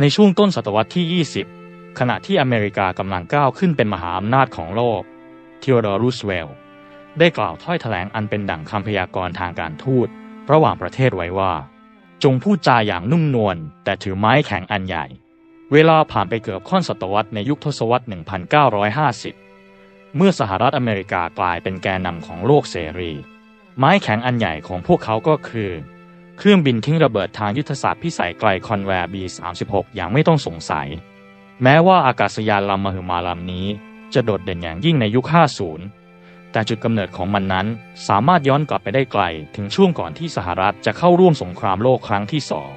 ในช่วงต้นศตวรรษที่ 20 ขณะที่อเมริกากำลังก้าวขึ้นเป็นมหาอำนาจของโลกทีโอดอร์รูสเวลล์ได้กล่าวถ้อยแถลงอันเป็นดั่งคำพยากรณ์ทางการทูต ระหว่างประเทศไว้ว่า จงพูดจาอย่างนุ่มนวลแต่ถือไม้แข็งอันใหญ่ เวลาผ่านไปเกือบค่อนศตวรรษในยุคทศวรรษ 1950 เมื่อสหรัฐอเมริกากลายเป็นแกนนำของโลกเสรี ไม้แข็งอันใหญ่ของพวกเขาก็คือ เครื่องบินทิ้งระเบิดทางยุทธศาสตร์พิสัยไกลคอนแวร์ B36 อย่างไม่ต้องสงสัย แม้ว่าอากาศยานลำมหึมาลำนี้ จะโดดเด่นอย่างยิ่งในยุค 50 แต่จุดกำเนิดของมันนั้นสามารถย้อนกลับไปได้ไกล ถึงช่วงก่อนที่สหรัฐจะเข้าร่วมสงครามโลกครั้งที่สอง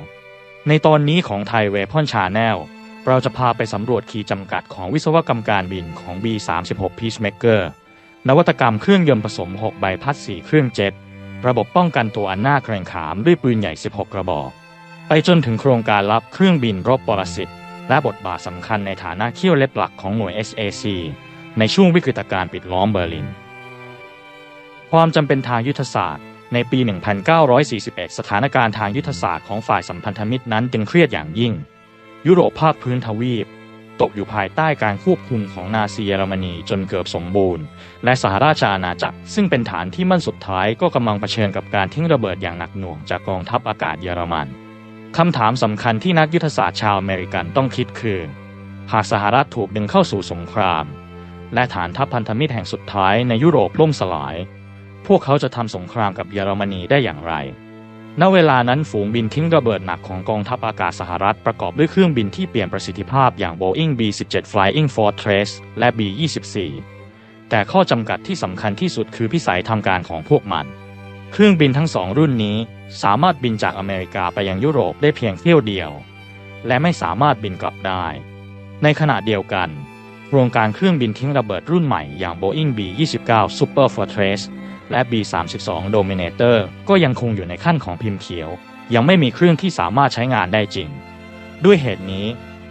ในตอนนี้ของไทยเวพอนชาแนลเราจะพาไปสำรวจขีดจำกัดของวิศวกรรมการบินของ B36 Peacemaker นวัตกรรมเครื่องยนต์ผสม 6 ใบพัด 4 เครื่องเจ็ต ระบบป้องกันตัวอันหน้าเกรงขามด้วยปืนใหญ่ 16 กระบอก ไปจนถึงโครงการรับเครื่องบินรบปรสิตและบทบาทสำคัญในฐานะเขี้ยวเล็บหลักของหน่วย SAC ในช่วงวิกฤตการ์ปิดล้อมเบอร์ลิน ความจำเป็นทางยุทธศาสตร์ ในปี 1941 สถานการณ์ทางยุทธศาสตร์ของฝ่ายสัมพันธมิตรนั้นจึงเครียดอย่างยิ่ง ยุโรปภาคพื้นทวีป ตกอยู่ภายใต้การควบคุมของนาซีเยอรมนีจนเกือบสมบูรณ์ และสหราชอาณาจักร ซึ่งเป็นฐานที่มั่นสุดท้ายก็กำลังเผชิญกับการทิ้งระเบิดอย่างหนักหน่วงจากกองทัพอากาศเยอรมันคำถามสำคัญที่นักยุทธศาสตร์ชาวอเมริกันต้องคิดคือ หากสหรัฐถูกดึงเข้าสู่สงคราม และฐานทัพพันธมิตรแห่งสุดท้ายในยุโรปล่มสลาย พวกเขาจะทำสงครามกับเยอรมนีได้อย่างไร ณเวลานั้นฝูงบินทิ้งระเบิดหนักของกองทัพอากาศสหรัฐประกอบด้วยเครื่องบินที่เปลี่ยนประสิทธิภาพอย่าง Boeing B-17 Flying Fortress และ B-24 แต่ข้อจำกัดที่สำคัญที่สุดคือพิสัยทำการของพวกมัน เครื่องบินทั้งสองรุ่นนี้สามารถบินจากอเมริกาไปยังยุโรปได้เพียงเที่ยวเดียว และไม่สามารถบินกลับได้ ในขณะเดียวกันโครงการเครื่องบินทิ้งระเบิดรุ่นใหม่อย่าง Boeing B-29 Super Fortress และ B-32 Dominator ก็ยังคงอยู่ในขั้นของพิมพ์เขียว ยังไม่มีเครื่องที่สามารถใช้งานได้จริง ด้วยเหตุนี้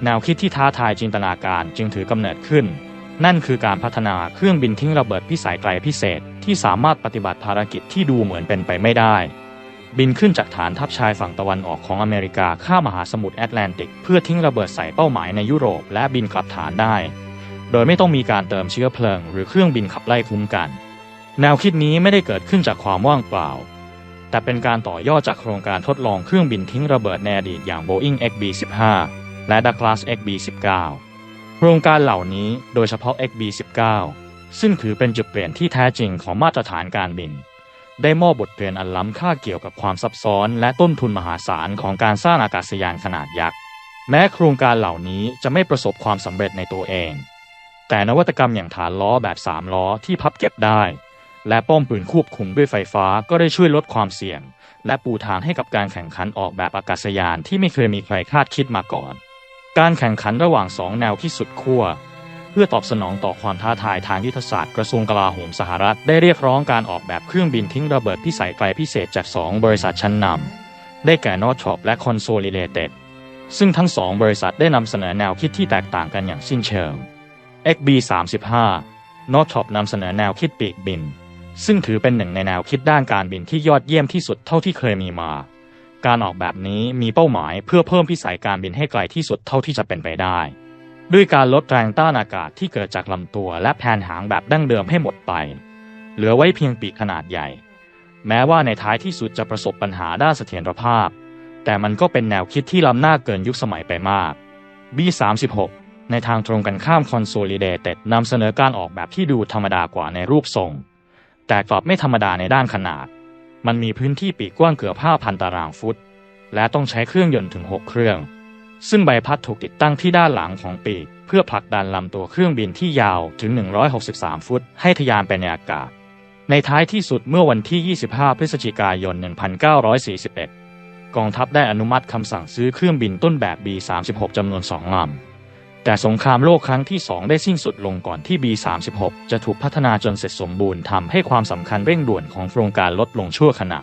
แนวคิดที่ท้าทายจินตนาการจึงถือกำเนิดขึ้น นั่นคือการพัฒนาเครื่องบินทิ้งระเบิดพิสัยไกลพิเศษ ที่สามารถปฏิบัติภารกิจที่ดูเหมือนเป็นไปไม่ได้ บินขึ้นจากฐานทัพชายฝั่งตะวันออกของอเมริกาข้ามมหาสมุทรแอตแลนติก เพื่อทิ้งระเบิดใส่เป้าหมายในยุโรป และบินกลับฐานได้ โดยไม่ต้องมีการเติมเชื้อเพลิง หรือเครื่องบินขับไล่คุ้มกัน แนวคิดนี้ไม่ได้เกิดขึ้นจากความว่างเปล่า แต่เป็นการต่อยอดจากโครงการทดลองเครื่องบินทิ้งระเบิดในอดีตอย่าง Boeing XB-15 และ Douglas XB-19 โครงการเหล่านี้โดยเฉพาะ XB-19 ซึ่งถือเป็นจุดเปลี่ยนที่แท้จริงของมาตรฐานการบิน ได้มอบบทเรียนอันล้ำค่าเกี่ยวกับความซับซ้อนและต้นทุนมหาศาลของการสร้างอากาศยานขนาดยักษ์ แม้โครงการเหล่านี้จะไม่ประสบความสำเร็จในตัวเอง แต่นวัตกรรมอย่างฐานล้อแบบ3ล้อที่พับเก็บได้ และป้อมปืนควบคุมด้วยไฟฟ้าก็ได้ช่วยลดความเสี่ยง และปูทางให้กับการแข่งขันออกแบบอากาศยานที่ไม่เคยมีใครคาดคิดมาก่อน การแข่งขันระหว่างสองแนวที่สุดขั้วเพื่อตอบสนองต่อความท้าทายทางยุทธศาสตร์กระทรวงกลาโหมสหรัฐได้เรียกร้องการออกแบบเครื่องบินทิ้งระเบิดพิสัยไกลพิเศษจาก 2 บริษัทชั้นนำได้แก่ Northrop และ Consolidated ซึ่งทั้งสองบริษัทได้นำเสนอแนวคิดที่แตกต่างกันอย่างสิ้นเชิง XB35 Northrop นำเสนอแนวคิดปีกบิน ซึ่งถือเป็นหนึ่งในแนวคิดด้านการบินที่ยอดเยี่ยมที่สุดเท่าที่เคยมีมา การออกแบบนี้มีเป้าหมายเพื่อเพิ่มพิสัยการบินให้ไกลที่สุดเท่าที่จะเป็นไปได้ ด้วยการลดแรงต้านอากาศที่เกิดจากลำตัวและแผนหางแบบดั้งเดิมให้หมดไป เหลือไว้เพียงปีกขนาดใหญ่ แม้ว่าในท้ายที่สุดจะประสบปัญหาด้านเสถียรภาพ แต่มันก็เป็นแนวคิดที่ล้ำหน้าเกินยุคสมัยไปมาก B36 ในทางตรงกันข้าม Consolidated นำเสนอการออกแบบที่ดูธรรมดากว่าในรูปทรง แต่กลับไม่ธรรมดาในด้านขนาด มันมีพื้นที่ปีกกว้างเกือบ5,000ตารางฟุต และต้องใช้เครื่องยนต์ถึง 6 เครื่อง ซึ่งใบพัดถูกติดตั้งที่ด้านหลังของปีก เพื่อผลักดันลำตัวเครื่องบินที่ยาวถึง 163 ฟุต ให้ทะยานไปในอากาศ ในท้ายที่สุดเมื่อวันที่ 25 พฤศจิกายน 1941 กองทัพได้อนุมัติคำสั่งซื้อเครื่องบินต้นแบบ B36 จำนวน2ลำ แต่สงครามโลกครั้งที่ 2 ได้สิ้นสุดลงก่อนที่ B36 จะถูกพัฒนาจนเสร็จสมบูรณ์ทำให้ความสำคัญเร่งด่วนของโครงการลดลงชั่วขณะ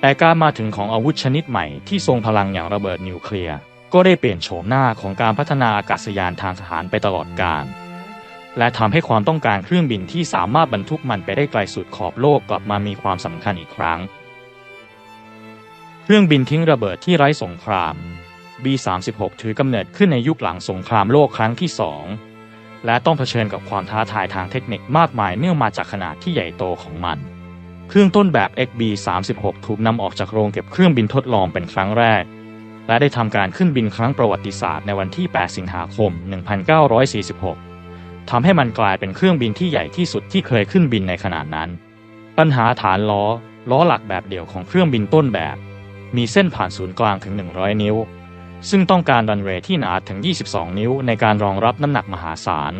แต่การมาถึงของอาวุธชนิดใหม่ที่ทรงพลังอย่างระเบิดนิวเคลียร์ก็ได้เปลี่ยนโฉมหน้าของการพัฒนาอากาศยานทางทหารไปตลอดกาลและทำให้ความต้องการเครื่องบินที่สามารถบรรทุกมันไปได้ไกลสุดขอบโลกกลับมามีความสำคัญอีกครั้ง เครื่องบินทิ้งระเบิดที่ไร้สงคราม B-36 ถือกำเนิดขึ้นในยุคหลังสงครามโลกครั้งที่สองและต้องเผชิญกับความท้าทายทางเทคนิคมากมายเนื่องมาจากขนาดที่ใหญ่โตของมัน เครื่องต้นแบบ XB-36 ถูกนำออกจากโรงเก็บเครื่องบินทดลองเป็นครั้งแรก และได้ทำการขึ้นบินครั้งประวัติศาสตร์ในวันที่ 8 สิงหาคม 1946 ทำให้มันกลายเป็นเครื่องบินที่ใหญ่ที่สุดที่เคยขึ้นบินในขนาดนั้น ปัญหาฐานล้อ ล้อหลักแบบเดี่ยวของเครื่องบินต้นแบบ มีเส้นผ่านศูนย์กลางถึง 100 นิ้ว ซึ่งต้องการรันเวย์ที่หนาถึง 22 นิ้วในการรองรับน้ำหนักมหาศาล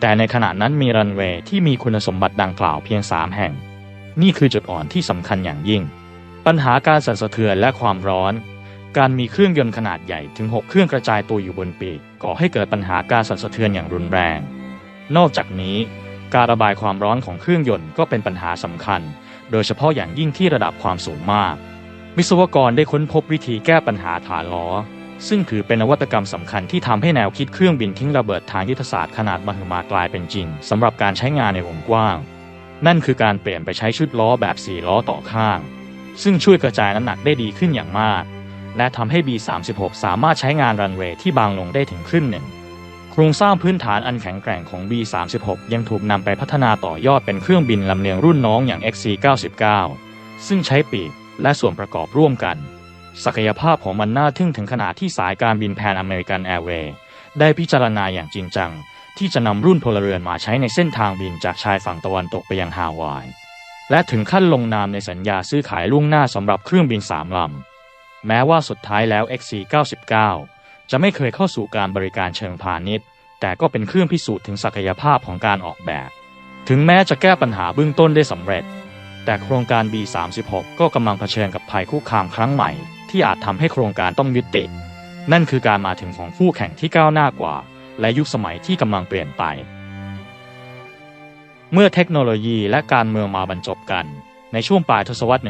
แต่ในขณะนั้นมีรันเวย์ที่มีคุณสมบัติดังกล่าวเพียง 3 แห่ง นี่คือจุดอ่อนที่สำคัญอย่างยิ่ง ปัญหาการสั่นสะเทือนและความร้อน การมีเครื่องยนต์ขนาดใหญ่ถึง 6 เครื่องกระจายตัวอยู่บนปีกก่อให้เกิดปัญหาการสั่นสะเทือนอย่างรุนแรง นอกจากนี้ การระบายความร้อนของเครื่องยนต์ก็เป็นปัญหาสำคัญ โดยเฉพาะอย่างยิ่งที่ระดับความสูงมาก วิศวกรได้ค้นพบวิธีแก้ปัญหาฐานล้อ ซึ่งถือเป็นนวัตกรรมสำคัญที่ทำให้แนวคิดเครื่องบินทิ้งระเบิดทางยุทธศาสตร์ขนาดมหึมากลายเป็นจริงสำหรับการใช้งานในวงกว้าง นั่นคือการเปลี่ยนไปใช้ชุดล้อแบบ 4 ล้อต่อข้าง ซึ่งช่วยกระจายน้ำหนักได้ดีขึ้นอย่างมาก และทำให้ B36 สามารถใช้งานรันเวย์ที่บางลงได้ถึงครึ่งหนึ่งโครงสร้างพื้นฐานอันแข็งแกร่งของ B36 ยังถูกนำไปพัฒนาต่อยอดเป็นเครื่องบินลำเลียงรุ่นน้องอย่าง XC99 ซึ่งใช้ปีกและส่วนประกอบร่วมกัน ศักยภาพของมันน่าทึ่งถึงขนาดที่สายการบินแพนอเมริกันแอร์เวย์ได้พิจารณาอย่างจริงจัง ที่จะนำรุ่นพลเรือนมาใช้ในเส้นทางบินจากชายฝั่งตะวันตกไปยังฮาวาย และถึงขั้นลงนามในสัญญาซื้อขายล่วงหน้าสำหรับเครื่องบินสามลำ แม้ว่าสุดท้ายแล้ว XC99 จะไม่เคยเข้าสู่การบริการเชิงพาณิชย์ แต่ก็เป็นเครื่องพิสูจน์ถึงศักยภาพของการออกแบบ ถึงแม้จะแก้ปัญหาเบื้องต้นได้สำเร็จ แต่โครงการ B36 ก็กำลังเผชิญกับภัยคุกคามครั้งใหม่ ที่อาจทำให้โครงการต้องยุติ นั่นคือการมาถึงของคู่แข่งที่ก้าวหน้ากว่า และยุคสมัยที่กำลังเปลี่ยนไป เมื่อเทคโนโลยีและการเมืองมาบรรจบกัน ในช่วงปลายทศวรรษ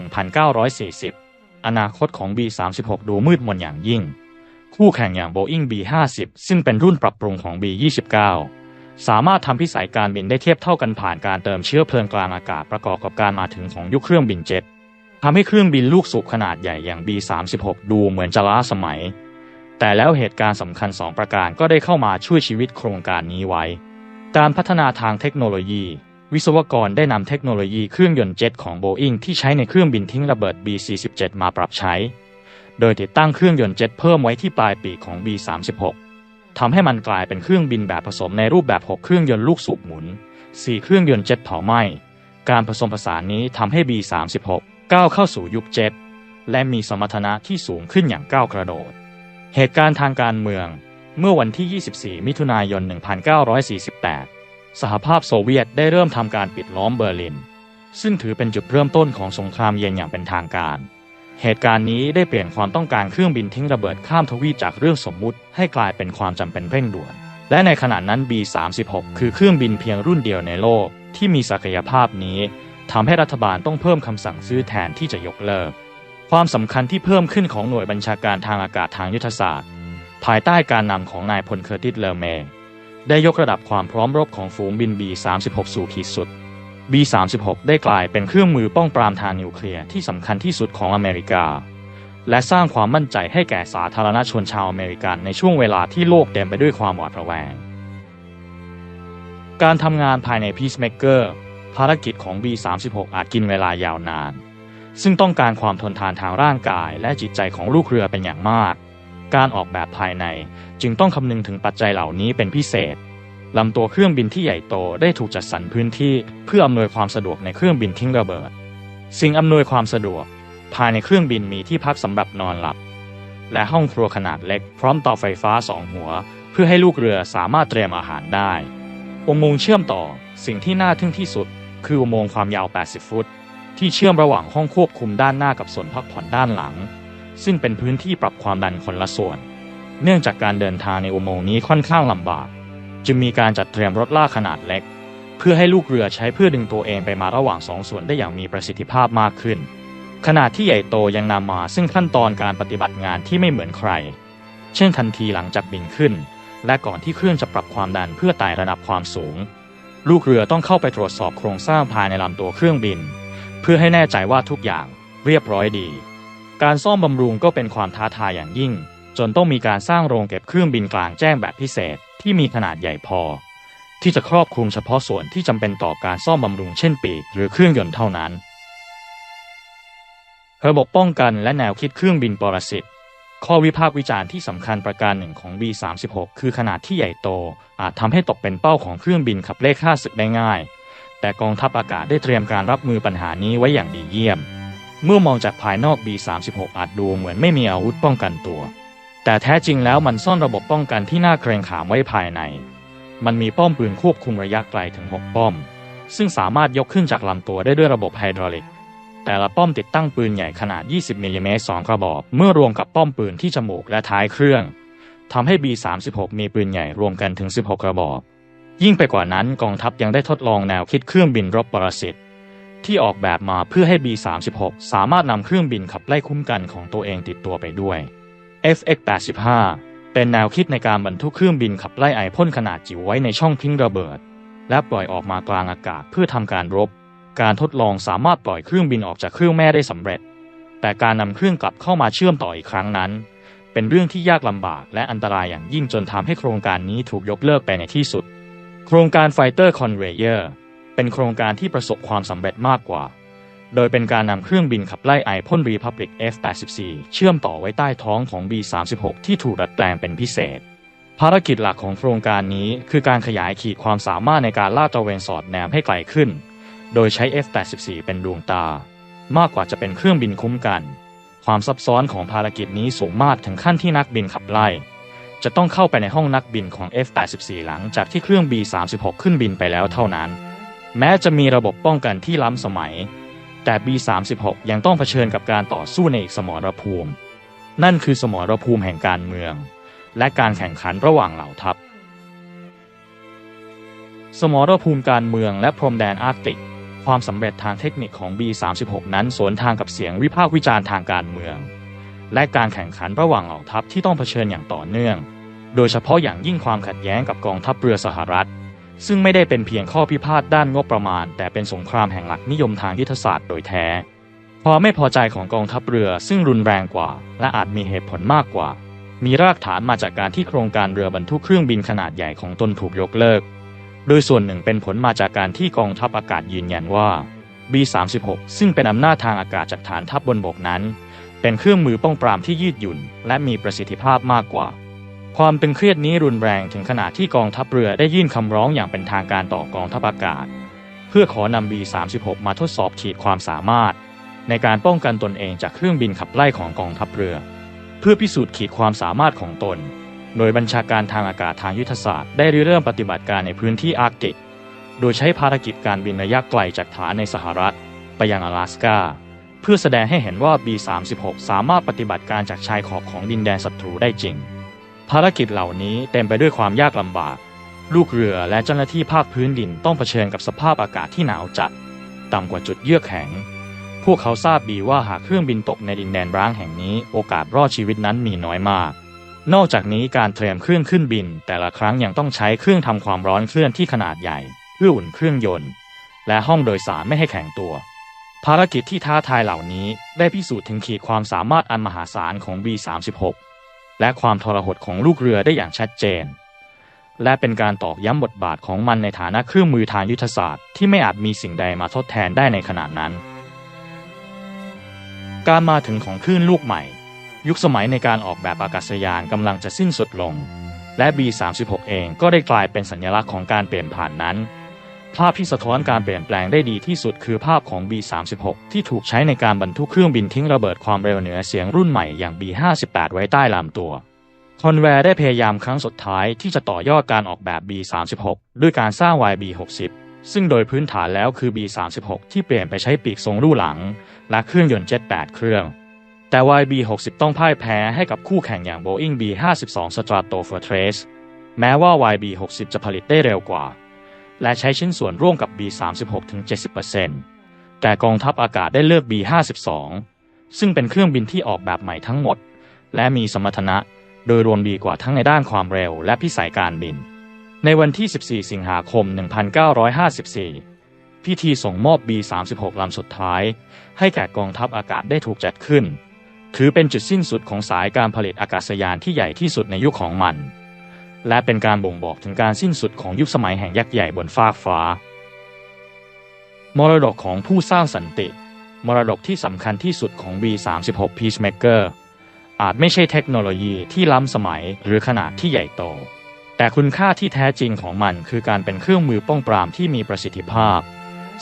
1940 อนาคตของ B36 ดูมืดมนอย่างยิ่ง คู่แข่งอย่าง Boeing B50 ซึ่งเป็นรุ่นปรับปรุงของ B29 สามารถทำพิสัยการบินได้เทียบเท่ากันผ่านการเติมเชื้อเพลิงกลางอากาศประกอบกับการมาถึงของยุคเครื่องบินเจ็ต ทำให้เครื่องบินลูกสูบขนาดใหญ่อย่าง B36 ดูเหมือนจะล้าสมัย แต่แล้วเหตุการณ์สำคัญ2ประการก็ได้เข้ามาช่วยชีวิตโครงการนี้ไว้ การพัฒนาทางเทคโนโลยี วิศวกรได้นำเทคโนโลยีเครื่องยนต์เจ็ตของ Boeing ที่ใช้ในเครื่องบินทิ้งระเบิด B47 มาปรับใช้ โดยติดตั้งเครื่องยนต์เจ็ตเพิ่มไว้ที่ปลายปีกของ B36 ทำให้มันกลายเป็นเครื่องบินแบบผสมในรูปแบบ 6 เครื่องยนต์ลูกสูบหมุน 4 เครื่องยนต์เจ็ตเผาไหม้ การผสมผสานนี้ทำให้ B36 ก้าวเข้าสู่ยุคเจ็ตและมีสมรรถนะที่สูงขึ้นอย่างก้าวกระโดด เหตุการณ์ทางการเมืองเมื่อวันที่ 24 มิถุนายน 1948 สหภาพโซเวียตได้เริ่มทำการปิดล้อมเบอร์ลิน ซึ่งถือเป็นจุดเริ่มต้นของสงครามเย็นอย่างเป็นทางการ เหตุการณ์นี้ได้เปลี่ยนความต้องการเครื่องบินทิ้งระเบิดข้ามทวีปจากเรื่องสมมุติ ให้กลายเป็นความจำเป็นเร่งด่วน และในขณะนั้น B36 คือเครื่องบินเพียงรุ่นเดียวในโลกที่มีศักยภาพนี้ ทำให้รัฐบาลต้องเพิ่มคำสั่งซื้อแทนที่จะยกเลิก ความสำคัญที่เพิ่มขึ้นของหน่วยบัญชาการทางอากาศทางยุทธศาสตร์ ภายใต้การนำของนายพลเคอร์ติสเลอร์เมย์ได้ยกระดับความพร้อมรบของฝูงบิน B36 สู่ขีดสุด B36 ได้กลายเป็นเครื่องมือป้องปรามทางนิวเคลียร์ที่สำคัญที่สุดของอเมริกา และสร้างความมั่นใจให้แก่สาธารณชนชาวอเมริกันในช่วงเวลาที่โลกเต็มไปด้วยความหวาดระแวง การทำงานภายใน Peacemaker ภารกิจของ B36 อาจกินเวลายาวนาน ซึ่งต้องการความทนทานทางร่างกายและจิตใจของลูกเรือเป็นอย่างมาก การออกแบบภายในจึงต้องคำนึงถึงปัจจัยเหล่านี้เป็นพิเศษลำตัวเครื่องบินที่ใหญ่โตได้ถูกจัดสรรพื้นที่เพื่ออำนวยความสะดวกในเครื่องบินทิ้งระเบิด สิ่งอำนวยความสะดวก ภายในเครื่องบินมีที่พักสำหรับนอนหลับ และห้องครัวขนาดเล็กพร้อมเตาไฟฟ้าสองหัว เพื่อให้ลูกเรือสามารถเตรียมอาหารได้ อุโมงค์เชื่อมต่อสิ่งที่น่าทึ่งที่สุด คืออุโมงค์ความยาว 80 ฟุต ที่เชื่อมระหว่างห้องควบคุมด้านหน้ากับส่วนพักผ่อนด้านหลัง ซึ่งเป็นพื้นที่ปรับความดันคนละส่วน เนื่องจากการเดินทางในอุโมงค์นี้ค่อนข้างลำบาก จึงมีการจัดเตรียมรถลากขนาดเล็ก เพื่อให้ลูกเรือใช้เพื่อดึงตัวเองไปมาระหว่างสองส่วนได้อย่างมีประสิทธิภาพมากขึ้น ขนาดที่ใหญ่โตยังนำมาซึ่งขั้นตอนการปฏิบัติงานที่ไม่เหมือนใคร เช่นทันทีหลังจากบินขึ้น และก่อนที่เครื่องจะปรับความดันเพื่อไต่ระดับความสูง ลูกเรือต้องเข้าไปตรวจสอบโครงสร้างภายในลำตัวเครื่องบิน เพื่อให้แน่ใจว่าทุกอย่างเรียบร้อยดี การซ่อมบำรุงก็เป็นความท้าทายอย่างยิ่ง จนต้องมีการสร้างโรงเก็บเครื่องบินกลางแจ้งแบบพิเศษที่มีขนาดใหญ่พอ ที่จะครอบคลุมเฉพาะส่วนที่จำเป็นต่อการซ่อมบำรุงเช่นปีกหรือเครื่องยนต์เท่านั้นระบบป้องกันและแนวคิดเครื่องบินปรสิต ข้อวิพากษ์วิจารณ์ที่สำคัญประการหนึ่งของ B36 คือขนาดที่ใหญ่โต อาจทำให้ตกเป็นเป้าของเครื่องบินขับเลขค่าศึกได้ง่าย แต่กองทัพอากาศได้เตรียมการรับมือปัญหานี้ไว้อย่างดีเยี่ยม เมื่อมองจากภายนอก B36 อาจดูเหมือนไม่มีอาวุธป้องกันตัว แต่แท้จริงแล้วมันซ่อนระบบป้องกันที่น่าเกรงขามไว้ภายใน มันมีป้อมปืนควบคุมระยะไกลถึง 6 ป้อม ซึ่งสามารถยกขึ้นจากลำตัวได้ด้วยระบบไฮดรอลิก แต่ละป้อมติดตั้งปืนใหญ่ขนาด 20มิลลิเมตร2กระบอก เมื่อรวมกับป้อมปืนที่จมูกและท้ายเครื่องทำให้ B36 มีปืนใหญ่รวมกันถึง 16 กระบอก ยิ่งไปกว่านั้นกองทัพยังได้ทดลองแนวคิดเครื่องบินรบปรสิตที่ออกแบบมาเพื่อให้ B36 สามารถนำเครื่องบินขับไล่คุ้มกันของตัวเองติดตัวไปด้วย FX85 เป็นแนวคิดในการบรรทุกเครื่องบินขับไล่ไอพ่นขนาดจิ๋วไว้ในช่องทิ้งระเบิด และปล่อยออกมากลางอากาศเพื่อทำการรบ การทดลองสามารถปล่อยเครื่องบินออกจากเครื่องแม่ได้สำเร็จ แต่การนำเครื่องกลับเข้ามาเชื่อมต่ออีกครั้งนั้น เป็นเรื่องที่ยากลำบากและอันตรายอย่างยิ่งจนทำให้โครงการนี้ถูกยกเลิกไปในที่สุด โครงการ Fighter Conveyor เป็นโครงการที่ประสบความสำเร็จมากกว่า โดยเป็นการนำเครื่องบินขับไล่ไอพ่น Republic F-84 เชื่อมต่อไว้ใต้ท้องของ B-36 ที่ถูกดัดแปลงเป็นพิเศษภารกิจหลักของโครงการนี้คือการขยายขีดความสามารถในการลาดตระเวนสอดแนมให้ไกลขึ้น โดยใช้ F-84 เป็นดวงตา มากกว่าจะเป็นเครื่องบินคุ้มกัน ความซับซ้อนของภารกิจนี้สูงมากถึงขั้นที่นักบินขับไล่ จะต้องเข้าไปในห้องนักบินของ F-84 หลังจากที่เครื่อง B-36 ขึ้นบินไปแล้วเท่านั้น แม้จะมีระบบป้องกันที่ล้ำสมัย แต่ B-36 ยังต้องเผชิญกับการต่อสู้ในอีกสมรภูมิ นั่นคือสมรภูมิแห่งการเมือง และการแข่งขันระหว่างเหล่าทัพ สมรภูมิการเมืองและพรมแดนอาร์กติก ความสำเร็จทางเทคนิคของ B-36 นั้นสวนทางกับเสียงวิพากษ์วิจารณ์ทางการเมือง และการแข่งขันระหว่างเหล่าทัพที่ต้องเผชิญอย่างต่อเนื่อง โดยเฉพาะอย่างยิ่งความขัดแย้งกับกองทัพเรือสหรัฐ ซึ่งไม่ได้เป็นเพียงข้อพิพาทด้านงบประมาณ แต่เป็นสงครามแห่งหลักนิยมทางยุทธศาสตร์โดยแท้ความไม่พอใจของกองทัพเรือซึ่งรุนแรงกว่า และอาจมีเหตุผลมากกว่า มีรากฐานมาจากการที่โครงการเรือบรรทุกเครื่องบินขนาดใหญ่ของตนถูกยกเลิก โดยส่วนหนึ่งเป็นผลมาจากการที่กองทัพอากาศยืนยันว่า B-36 ซึ่งเป็นอำนาจทางอากาศจากฐานทัพบบนบกนั้น เป็นเครื่องมือป้องปรามที่ยืดหยุ่น และมีประสิทธิภาพมากกว่า ความตึงเครียดนี้รุนแรงถึงขนาดที่กองทัพเรือได้ยื่นคำร้องอย่างเป็นทางการต่อกองทัพอากาศ เพื่อขอนำ B-36 มาทดสอบขีดความสามารถ ในการป้องกันตนเองจากเครื่องบินขับไล่ของกองทัพเรือ เพื่อพิสูจน์ขีดความสามารถของตน โดยบัญชาการทางอากาศทางยุทธศาสตร์ได้ริเริ่มปฏิบัติการในพื้นที่อาร์กติก โดยใช้ภารกิจการบินระยะไกลจากฐานในสหรัฐ ไปยัง阿拉สกาเพื่อแสดงให้เห็นว่า B-36 สามารถปฏิบัติการจากชายขอบของดินแดนศัตรูได้จริง ภารกิจเหล่านี้เต็มไปด้วยความยากลำบาก ลูกเรือและเจ้าหน้าที่ภาคพื้นดินต้องเผชิญกับสภาพอากาศที่หนาวจัด ต่ำกว่าจุดเยือกแข็ง พวกเขาทราบดีว่าหากเครื่องบินตกในดินแดนร้างแห่งนี้ โอกาสรอดชีวิตนั้นมีน้อยมาก นอกจากนี้การเตรียมเครื่องขึ้นบิน แต่ละครั้งยังต้องใช้เครื่องทำความร้อนเคลื่อนที่ขนาดใหญ่เพื่ออุ่นเครื่องยนต์ และห้องโดยสารไม่ให้แข็งตัว ภารกิจที่ท้าทายเหล่านี้ได้พิสูจน์ถึงขีดความสามารถอันมหาศาลของ B36 และความทรหดของลูกเรือได้อย่างชัดเจน และเป็นการตอกย้ำบทบาทของมันในฐานะเครื่องมือทางยุทธศาสตร์ที่ไม่อาจมีสิ่งใดมาทดแทนได้ในขณะนั้น การมาถึงของคลื่นลูกใหม่ ยุคสมัยในการออกแบบอากาศยานกำลังจะสิ้นสุดลง และ B36 เองก็ได้กลายเป็นสัญลักษณ์ของการเปลี่ยนผ่านนั้น ภาพที่สะท้อนการเปลี่ยนแปลงได้ดีที่สุดคือภาพของ B36 ที่ถูกใช้ในการบรรทุกเครื่องบินทิ้งระเบิดความเร็วเหนือเสียงรุ่นใหม่อย่าง B58 ไว้ใต้ลำตัวคอนแวร์ได้พยายามครั้งสุดท้ายที่จะต่อยอดการออกแบบ B36 ด้วยการสร้าง YB60 ซึ่งโดยพื้นฐานแล้วคือ B36 ที่เปลี่ยนไปใช้ปีกทรงรูหลัง และเครื่องยนต์เจ็ต8เครื่อง แต่ YB60 ต้องพ่ายแพ้ให้กับคู่แข่งอย่าง Boeing B52 Stratofortress แม้ว่า YB60 จะผลิตได้เร็วกว่า และใช้ชิ้นส่วนร่วมกับ B36 ถึง 70%แต่กองทัพอากาศได้เลือก B52 ซึ่งเป็นเครื่องบินที่ออกแบบใหม่ทั้งหมด และมีสมรรถนะ โดยรวมดีกว่าทั้งในด้านความเร็วและพิสัยการบิน ในวันที่ 14 สิงหาคม 1954 พิธีส่งมอบ B36 ลำสุดท้าย ให้แก่กองทัพอากาศได้ถูกจัดขึ้น ถือเป็นจุดสิ้นสุดของสายการผลิตอากาศยานที่ใหญ่ที่สุดในยุคของมัน และเป็นการบ่งบอกถึงการสิ้นสุดของยุคสมัยแห่งยักษ์ใหญ่บนฟากฟ้า มรดกของผู้สร้างสันติ มรดกที่สำคัญที่สุดของ V36 Peacemaker อาจไม่ใช่เทคโนโลยีที่ล้ำสมัยหรือขนาดที่ใหญ่โต แต่คุณค่าที่แท้จริงของมันคือการเป็นเครื่องมือป้องปรามที่มีประสิทธิภาพ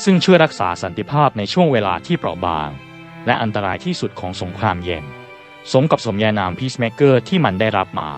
ซึ่งช่วยรักษาสันติภาพในช่วงเวลาที่เปราะบาง และอันตรายที่สุดของสงครามเย็น สมกับสมญานามพีชแมกเกอร์ที่มันได้รับมา